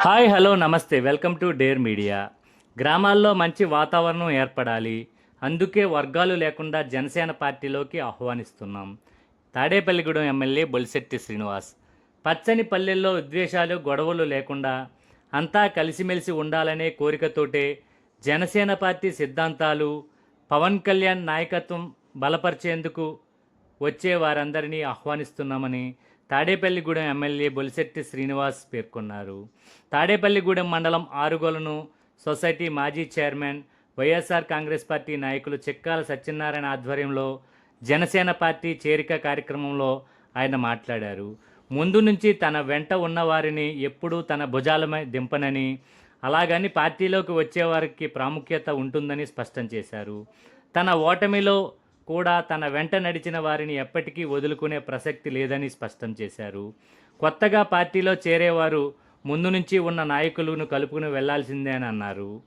Hi hello namaste. Welcome to Dare media. గ్రామాల్లో మంచి వాతావరణం ఏర్పడాలి. అందుకే వర్గాలు లేకుండా జనసేన పార్టీలోకి ఆహ్వానిస్తున్నాం. తాడేపల్లిగూడెం ఎమ్మెల్యే బొలిశెట్టి శ్రీనివాస్. పచ్చని పల్లెల్లో ఉద్వేషాలు గొడవలు లేకుండా అంతా కలిసిమెలిసి ఉండాలనే కోరికతోటే జనసేన పార్టీ సిద్ధాంతాలు పవన్ కళ్యాణ్ నాయకత్వం బలపరిచేందుకు వచ్చే వారందరినీ ఆహ్వానిస్తున్నామని తాడేపల్లిగూడెం ఎమ్మెల్యే బొలిశెట్టి శ్రీనివాస్ పేర్కొన్నారు. తాడేపల్లిగూడెం మండలం ఆరుగోలను సొసైటీ మాజీ చైర్మన్ వైఎస్ఆర్ కాంగ్రెస్ పార్టీ నాయకులు చిక్కాల సత్యనారాయణ ఆధ్వర్యంలో జనసేన పార్టీ చేరిక కార్యక్రమంలో ఆయన మాట్లాడారు. ముందు నుంచి తన వెంట ఉన్నవారిని ఎప్పుడూ తన భుజాలమై దింపనని అలాగని పార్టీలోకి వచ్చేవారికి ప్రాముఖ్యత ఉంటుందని స్పష్టం చేశారు. తన ఓటమిలో కూడా తన వెంట నడిచిన వారిని ఎప్పటికీ వదులుకునే ప్రసక్తి లేదని స్పష్టం చేశారు. కొత్తగా పార్టీలో చేరేవారు ముందు నుంచి ఉన్న నాయకులను కలుపుకుని వెళ్ళాల్సిందే అని అన్నారు.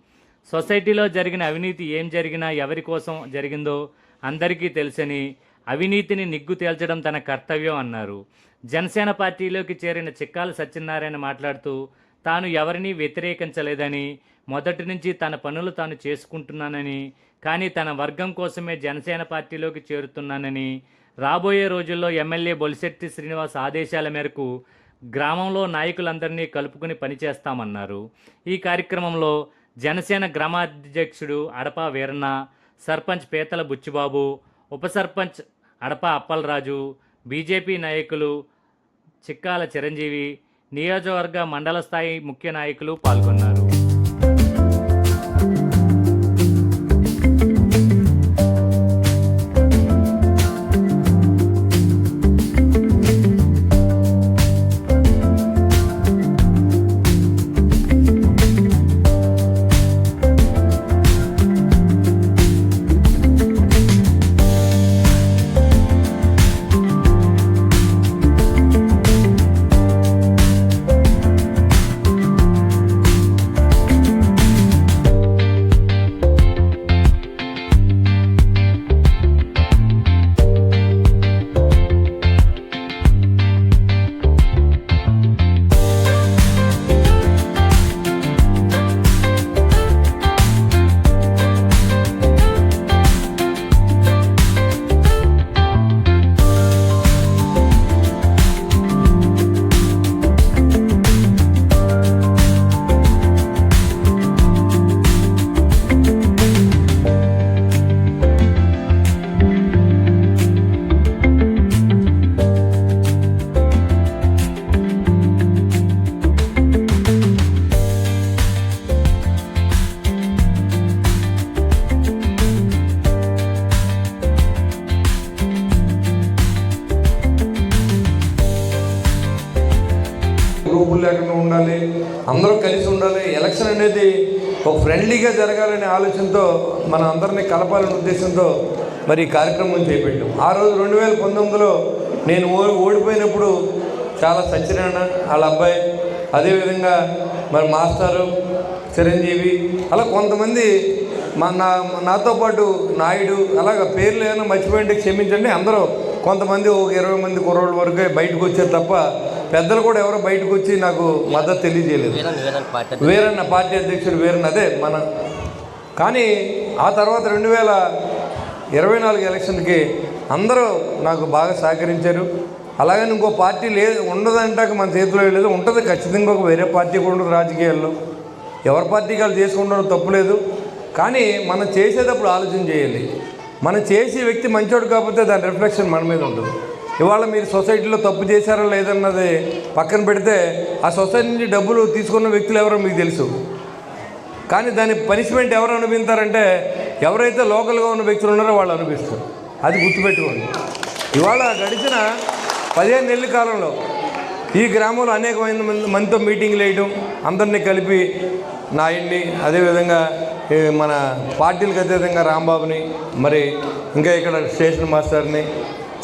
సొసైటీలో జరిగిన అవినీతి ఏం జరిగినా ఎవరి కోసం జరిగిందో అందరికీ తెలుసని అవినీతిని నిగ్గు తేల్చడం తన కర్తవ్యం అన్నారు. జనసేన పార్టీలోకి చేరిన చిక్కాల సత్యనారాయణ మాట్లాడుతూ తాను ఎవరినీ వ్యతిరేకించలేదని మొదటి నుంచి తన పనులు తాను చేసుకుంటున్నానని కానీ తన వర్గం కోసమే జనసేన పార్టీలోకి చేరుతున్నానని రాబోయే రోజుల్లో ఎమ్మెల్యే బొలిశెట్టి శ్రీనివాస్ ఆదేశాల మేరకు గ్రామంలో నాయకులందరినీ కలుపుకుని పనిచేస్తామన్నారు. ఈ కార్యక్రమంలో జనసేన గ్రామాధ్యక్షుడు అడప వీరన్న సర్పంచ్ పీతల బుచ్చిబాబు ఉప సర్పంచ్ అడప అప్పలరాజు బీజేపీ నాయకులు చిక్కాల చిరంజీవి నియోజకవర్గ మండల స్థాయి ముఖ్య నాయకులు పాల్గొన్నారు. లేకుండా ఉండాలి అందరూ కలిసి ఉండాలి. ఎలక్షన్ అనేది ఒక ఫ్రెండ్లీగా జరగాలనే ఆలోచనతో మన అందరినీ కలపాలనే ఉద్దేశంతో మరి ఈ కార్యక్రమం చేపట్టాం. ఆ రోజు రెండు వేల పంతొమ్మిదిలో నేను ఓ ఓడిపోయినప్పుడు చాలా సత్యనారాయణ వాళ్ళ అబ్బాయి అదేవిధంగా మరి మాస్టారు చిరంజీవి అలా కొంతమంది మా నా నాతో పాటు నాయుడు అలాగ పేర్లు ఏమైనా మర్చిపోయింటే క్షమించండి. అందరూ కొంతమంది ఒక ఇరవై మంది కుర్రోళ్ళ వరకే బయటకు వచ్చారు తప్ప పెద్దలు కూడా ఎవరో బయటకు వచ్చి నాకు మద్దతు తెలియజేయలేదు. వీరన్ వీరన్ పార్టీ వీరన్న పార్టీ అధ్యక్షుడు వీరన్న అదే మన కానీ ఆ తర్వాత రెండు వేల ఇరవై నాలుగు ఎలక్షన్కి అందరూ నాకు బాగా సహకరించారు. అలాగని ఇంకో పార్టీ లేదు ఉండదంటాక మన చేతిలో లేదు ఉంటుంది ఖచ్చితంగా ఒక వేరే పార్టీ కూడా ఉంటుంది రాజకీయాల్లో. ఎవరి పార్టీకి వాళ్ళు చేసుకుంటారో తప్పులేదు కానీ మనం చేసేటప్పుడు ఆలోచన చేయాలి. మనం చేసే వ్యక్తి మంచోడు కాకపోతే దాని రిఫ్లెక్షన్ మన మీద ఉంటుంది. ఇవాళ మీరు సొసైటీలో తప్పు చేశారా లేదన్నది పక్కన పెడితే ఆ సొసైటీ నుంచి డబ్బులు తీసుకున్న వ్యక్తులు ఎవరో మీకు తెలుసు. కానీ దాని పనిష్మెంట్ ఎవరు అనుభవిస్తారంటే ఎవరైతే లోకల్గా ఉన్న వ్యక్తులు ఉన్నారో వాళ్ళు అనుభవిస్తారు. అది గుర్తుపెట్టుకోండి. ఇవాళ గడిచిన పదిహేను నెలల కాలంలో ఈ గ్రామంలో అనేకమైన మంది మనతో మీటింగ్లు వేయడం అందరినీ కలిపి నాయుడిని అదేవిధంగా మన పార్టీలకు అదేవిధంగా రాంబాబుని మరి ఇంకా ఇక్కడ స్టేషన్ మాస్టర్ని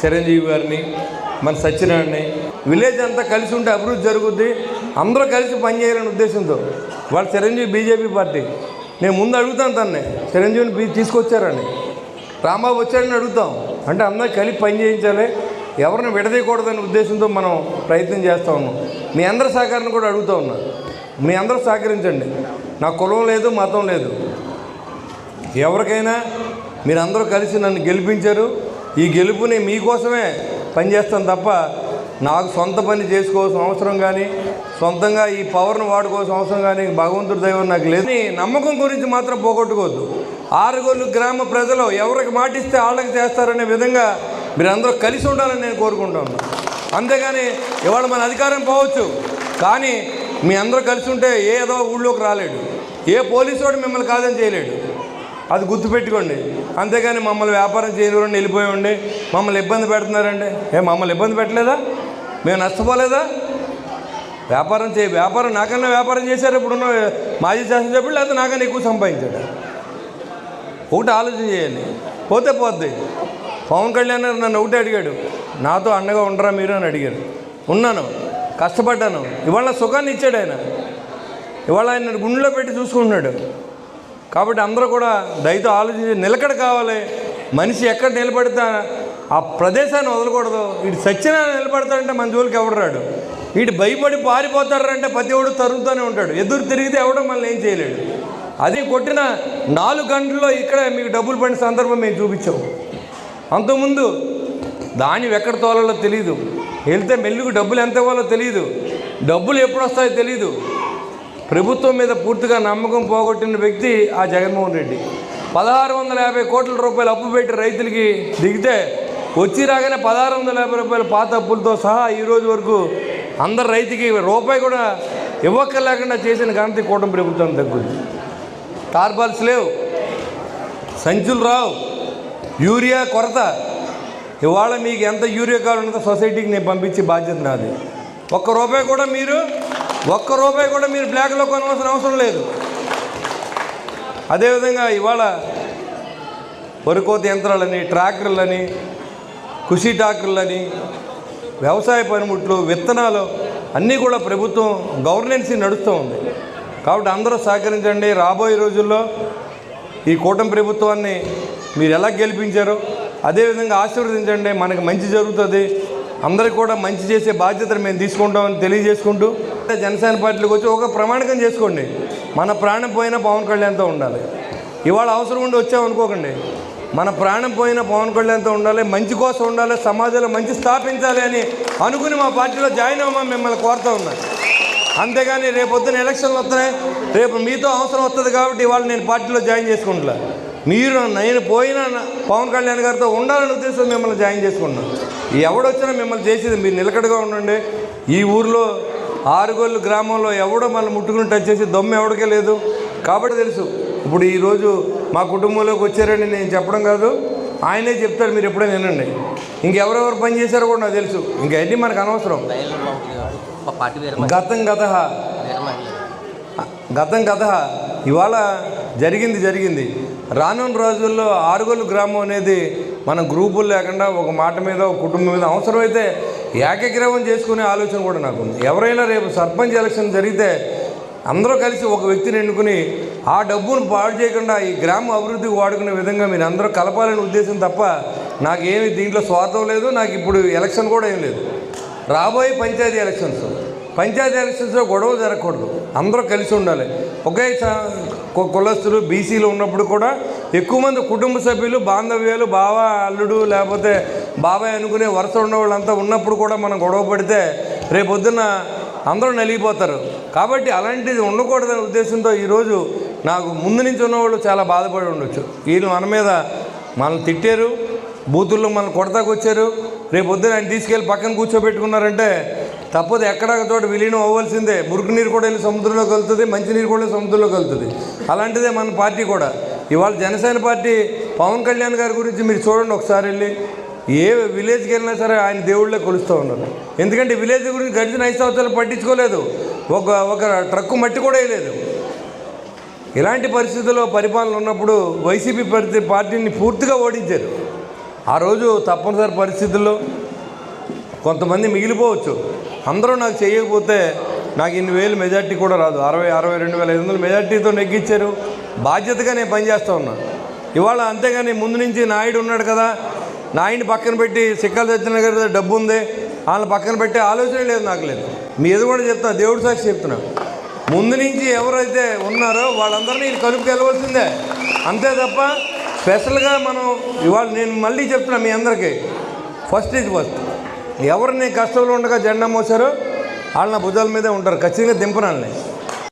చిరంజీవి గారిని మన సత్యనారాయణని. విలేజ్ అంతా కలిసి ఉంటే అభివృద్ధి జరుగుద్ది. అందరూ కలిసి పనిచేయాలనే ఉద్దేశంతో. వాళ్ళు చిరంజీవి బీజేపీ పార్టీ. నేను ముందు అడుగుతాను తన్నే. చిరంజీవిని బీ తీసుకొచ్చారని రాంబాబు వచ్చారని అడుగుతాం. అంటే అందరూ కలిపి పని చేయించాలి. ఎవరిని విడదీయకూడదనే ఉద్దేశంతో మనం ప్రయత్నం చేస్తూ ఉన్నాం. మీ అందరి సహకారాన్ని కూడా అడుగుతూ ఉన్నా. మీ అందరూ సహకరించండి. నా కులం లేదు మతం లేదు. ఎవరికైనా మీరందరూ కలిసి నన్ను గెలిపించారు. ఈ గెలుపుని మీకోసమే పనిచేస్తాను తప్ప నాకు సొంత పని చేసుకోవాల్సిన అవసరం కానీ సొంతంగా ఈ పవర్ను వాడుకోవాల్సిన అవసరం కానీ భగవంతుడి దైవం నాకు లేదు. నమ్మకం గురించి మాత్రం పోగొట్టుకోవద్దు. ఆరుగోలు గ్రామ ప్రజలు ఎవరికి మాటిస్తే వాళ్ళకి చేస్తారనే విధంగా మీరందరూ కలిసి ఉండాలని నేను కోరుకుంటున్నాను. అంతేగాని ఇవాళ మన అధికారం పోవచ్చు కానీ మీ అందరూ కలిసి ఉంటే ఏదో ఊళ్ళోకి రాలేడు. ఏ పోలీసు వాడు మిమ్మల్ని కాదని చేయలేడు. అది గుర్తుపెట్టుకోండి. అంతేగాని మమ్మల్ని వ్యాపారం చేయనివ్వండి ఉండి మమ్మల్ని ఇబ్బంది పెడుతున్నారండి. ఏ మమ్మల్ని ఇబ్బంది పెట్టలేదా? మేము నష్టపోలేదా? వ్యాపారం చేయ వ్యాపారం నాకన్నా వ్యాపారం చేశారు ఇప్పుడున్న మాజీ శాసనసభ్యులు లేకపోతే నాకన్నా ఎక్కువ సంపాదించాడు? ఒకటి ఆలోచన చేయాలి పోతే పోద్ది. పవన్ కళ్యాణ్ గారు నన్ను ఒకటి అడిగాడు. నాతో అండగా ఉండరా మీరు అని అడిగారు. ఉన్నాను. కష్టపడ్డాను. ఇవాళ సుఖాన్ని ఇచ్చాడు ఆయన. ఇవాళ ఆయన గుండెలో పెట్టి చూసుకుంటున్నాడు. కాబట్టి అందరూ కూడా దయతో ఆలోచించి నిలకడ కావాలి. మనిషి ఎక్కడ నిలబడితే ఆ ప్రదేశాన్ని వదలకూడదు. ఇటు సత్యనారాయణ నిలబడతాడంటే మన జోలికి ఎవడు రాడు? భయపడి పారిపోతాడంటే ప్రతి ఒడు తరుగుతూనే ఉంటాడు. ఎదురు తిరిగితే ఎవడం మనల్ని ఏం చేయలేడు. అది కొట్టిన నాలుగు గంటల్లో ఇక్కడ మీకు డబ్బులు పడిన సందర్భం మేము చూపించాము. అంతకుముందు ధాన్యం ఎక్కడ తోలాలో తెలియదు వెళ్తే మెల్లుకు డబ్బులు ఎంత ఇవ్వాలో తెలియదు డబ్బులు ఎప్పుడు వస్తాయో తెలియదు ప్రభుత్వం మీద పూర్తిగా నమ్మకం పోగొట్టిన వ్యక్తి ఆ జగన్మోహన్ రెడ్డి. పదహారు వందల యాభై కోట్ల రూపాయలు అప్పు పెట్టి రైతులకి దిగితే వచ్చి రాగానే పదహారు వందల యాభై రూపాయల పాత అప్పులతో సహా ఈరోజు వరకు అందరు రైతుకి రూపాయి కూడా ఇవ్వక్కర్లేకుండా చేసిన ఘనత కూటమి ప్రభుత్వం తగ్గుద్ది టార్బాల్స్ లేవు. సంచులు రావు. యూరియా కొరత. ఇవాళ మీకు ఎంత యూరియా కావాలంటే సొసైటీకి నేను పంపించే బాధ్యత నాది. ఒక్క రూపాయి కూడా మీరు ఒక్క రూపాయి కూడా మీరు బ్లాక్లో కొనవలసిన అవసరం లేదు. అదేవిధంగా ఇవాళ వరికోత యంత్రాలని ట్రాక్టర్లని కృషి ట్రాక్టర్లని వ్యవసాయ పనిముట్లు విత్తనాలు అన్నీ కూడా ప్రభుత్వం గవర్నెన్స్ నడుస్తూ ఉంది. కాబట్టి అందరూ సహకరించండి. రాబోయే రోజుల్లో ఈ కూటమి ప్రభుత్వాన్ని మీరు ఎలా గెలిపించారో అదేవిధంగా ఆశీర్వదించండి. మనకి మంచి జరుగుతుంది. అందరికి కూడా మంచి చేసే బాధ్యతను మేము తీసుకుంటామని తెలియజేసుకుంటూ జనసేన పార్టీలోకి వచ్చి ఒక ప్రమాణికం చేసుకోండి. మన ప్రాణం పోయినా పవన్ కళ్యాణ్తో ఉండాలి. ఇవాళ అవసరం ఉండి వచ్చామనుకోకండి మన ప్రాణం పోయిన పవన్ కళ్యాణ్తో ఉండాలి మంచి కోసం ఉండాలి సమాజంలో మంచి స్థాపించాలి అని అనుకుని మా పార్టీలో జాయిన్ అవ్వమని మిమ్మల్ని కోరుతూ ఉన్నాను అంతేగాని రేపు పొద్దున ఎలక్షన్లు వస్తున్నాయి. రేపు మీతో అవసరం వస్తుంది కాబట్టి ఇవాళ నేను పార్టీలో జాయిన్ చేసుకుంటున్నా మీరు నేను పోయిన పవన్ కళ్యాణ్ గారితో ఉండాలని ఉద్దేశం మిమ్మల్ని జాయిన్ చేసుకుంటున్నాను ఎవడొచ్చినా మిమ్మల్ని చేసేది మీరు నిలకడగా ఉండండి. ఈ ఊర్లో ఆరుగోళ్ళు గ్రామంలో ఎవడో మళ్ళీ ముట్టుకుని టచ్ చేసి దొమ్మ ఎవడికే లేదు. కాబట్టి తెలుసు. ఇప్పుడు ఈరోజు మా కుటుంబంలోకి వచ్చారని నేను చెప్పడం కాదు. ఆయనే చెప్తారు మీరు ఎప్పుడైనా వినండి. ఇంకెవరెవరు పని చేశారో కూడా నాకు తెలుసు. ఇంకన్నీ మనకు అనవసరం. గతం గత. గతం గత. ఇవాళ జరిగింది జరిగింది. రానున్న రోజుల్లో ఆరుగోలు గ్రామం అనేది మన గ్రూపులు లేకుండా ఒక మాట మీద ఒక కుటుంబం మీద అవసరమైతే ఏకగ్రీవం చేసుకునే ఆలోచన కూడా నాకు ఉంది ఎవరైనా రేపు సర్పంచ్ ఎలక్షన్ జరిగితే అందరూ కలిసి ఒక వ్యక్తిని ఎన్నుకుని ఆ డబ్బును పాడు చేయకుండా ఈ గ్రామ అభివృద్ధికి వాడుకునే విధంగా మీరు అందరూ కలపాలనే ఉద్దేశం తప్ప నాకేమి దీంట్లో స్వార్థం లేదు నాకు ఇప్పుడు ఎలక్షన్ కూడా ఏం లేదు. రాబోయే పంచాయతీ ఎలక్షన్స్ పంచాయతీ ఎలక్షన్స్లో గొడవ జరగకూడదు. అందరూ కలిసి ఉండాలి. ఒకే కు- కులస్తులు బీసీలు ఉన్నప్పుడు కూడా ఎక్కువ మంది కుటుంబ సభ్యులు బాంధవ్యాలు బావ అల్లుడు లేకపోతే బాబాయ్ అనుకునే వరుస ఉన్న వాళ్ళంతా ఉన్నప్పుడు కూడా మనం గొడవ పడితే రేపొద్దున అందరూ నలిగిపోతారు. కాబట్టి అలాంటిది ఉండకూడదనే ఉద్దేశంతో ఈరోజు నాకు ముందు నుంచి ఉన్నవాళ్ళు చాలా బాధపడి ఉండొచ్చు. వీళ్ళు మన మీద మనల్ని తిట్టారు బూతుల్లో మనల్ని కొడతాకొచ్చారు. రేపు పొద్దున ఆయన తీసుకెళ్ళి పక్కన కూర్చోబెట్టుకున్నారంటే తప్పదు ఎక్కడ ఒక చోట విలీనం అవ్వాల్సిందే. మురికి నీరు కూడా వెళ్ళి సముద్రంలో కలుతుంది మంచినీరు కూడా వెళ్ళి సముద్రంలో కలుతుంది. అలాంటిదే మన పార్టీ కూడా. ఇవాళ జనసేన పార్టీ పవన్ కళ్యాణ్ గారి గురించి మీరు చూడండి ఒకసారి వెళ్ళి. ఏ విలేజ్కి వెళ్ళినా సరే ఆయన దేవుళ్ళే కొలుస్తూ ఉన్నారు. ఎందుకంటే విలేజ్ గురించి గడిచిన ఐదు సంవత్సరాలు పట్టించుకోలేదు. ఒక ఒక ట్రక్కు మట్టి కూడా వేయలేదు. ఇలాంటి పరిస్థితుల్లో పరిపాలన ఉన్నప్పుడు వైసీపీ పరిస్థితి పార్టీని పూర్తిగా ఓడించారు. ఆ రోజు తప్పనిసరి పరిస్థితుల్లో కొంతమంది మిగిలిపోవచ్చు. అందరూ నాకు చేయకపోతే నాకు ఇన్ని వేలు మెజార్టీ కూడా రాదు. అరవై అరవై రెండు వేల ఐదు వందలు మెజార్టీతో నెగ్గించారు. బాధ్యతగా నేను పనిచేస్తూ ఉన్నా. ఇవాళ అంతేగాని ముందు నుంచి నాయుడు ఉన్నాడు కదా నాయుడిని పక్కన పెట్టి సిక్కల తెచ్చిన గారి డబ్బు ఉంది. వాళ్ళని పక్కన పెట్టే ఆలోచన లేదు నాకు లేదు. మీ ఏదో కూడా చెప్తున్నా దేవుడు సాక్షి చెప్తున్నా. ముందు నుంచి ఎవరైతే ఉన్నారో వాళ్ళందరినీ ఇది కలుపు అంతే తప్ప స్పెషల్గా మనం ఇవాళ నేను మళ్ళీ చెప్తున్నా మీ అందరికీ. ఫస్ట్ ఇది ఫస్ట్ ఎవరిని కష్టంలో ఉండగా జెండా మోసారో వాళ్ళ భుజాల మీదే ఉంటారు. ఖచ్చితంగా దింపనాలని.